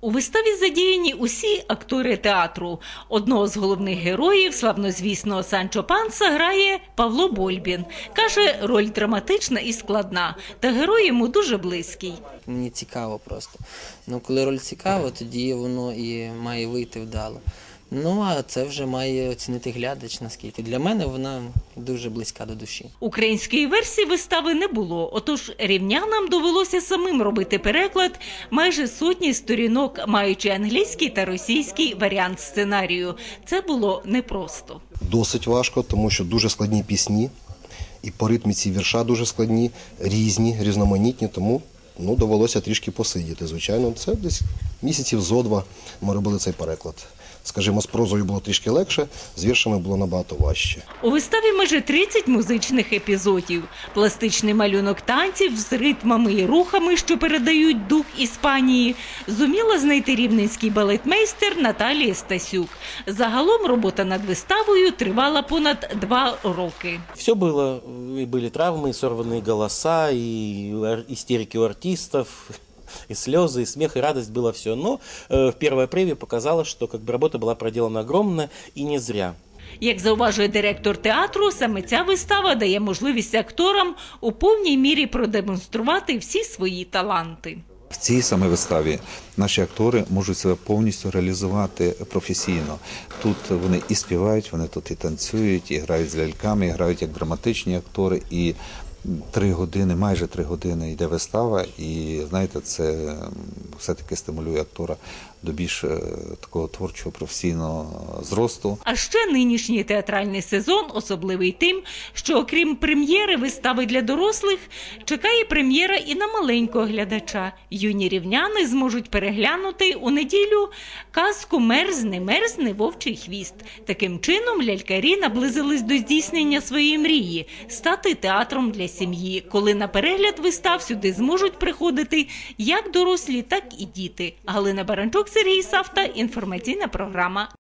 У виставі задіяні усі актори театру. Одного з головних героїв, славнозвісного Санчо Панса, грає Павло Больбін. Каже, роль драматична і складна, та герой йому дуже близький. Мені цікаво просто. Ну, коли роль цікава, тоді воно і має вийти вдало. Ну, а це вже має оцінити глядач, наскільки. Для мене вона дуже близька до душі. Української версії вистави не було, отож рівнянам довелося самим робити переклад майже сотні сторінок, маючи англійський та російський варіант сценарію. Це було непросто. Досить важко, тому що дуже складні пісні, і по ритміці вірша дуже складні, різні, різноманітні, тому ну, довелося трішки посидіти. Звичайно, це десь місяців зо два ми робили цей переклад. Скажімо, з прозою було трішки легше, з віршами було набагато важче. У виставі майже 30 музичних епізодів, пластичний малюнок танців з ритмами і рухами, що передають дух Іспанії, зуміла знайти рівненський балетмейстер Наталія Стасюк. Загалом робота над виставою тривала понад два роки. Все было, и были травмы, и сорванные голоса, и ар- истерики у артистов, и слезы, и смех, и радость было все. Но э, в первой превью показалось, что как бы работа была проделана огромная и не зря. Як зауважує директор театру, саме ця вистава дає можливість акторам у повній мірі продемонструвати всі свої таланти. В цій саме виставі наші актори можуть себе повністю реалізувати професійно. Тут вони і співають, вони тут і танцюють, і грають з ляльками, і грають як драматичні актори. І три години, майже три години йде вистава, і знаєте, це все-таки стимулює актора до більш е, такого творчого професійного зросту. А ще нинішній театральний сезон особливий тим, що окрім прем'єри вистави для дорослих, чекає прем'єра і на маленького глядача. Юні рівняни зможуть переглянути у неділю казку Мерзне, мерзне вовчий хвіст. Таким чином лялькарі наблизились до здійснення своєї мрії стати театром для сім'ї, коли на перегляд вистав сюди зможуть приходити як дорослі, так і діти. Галина Баранчук, Сергій Савта. Інформаційна програма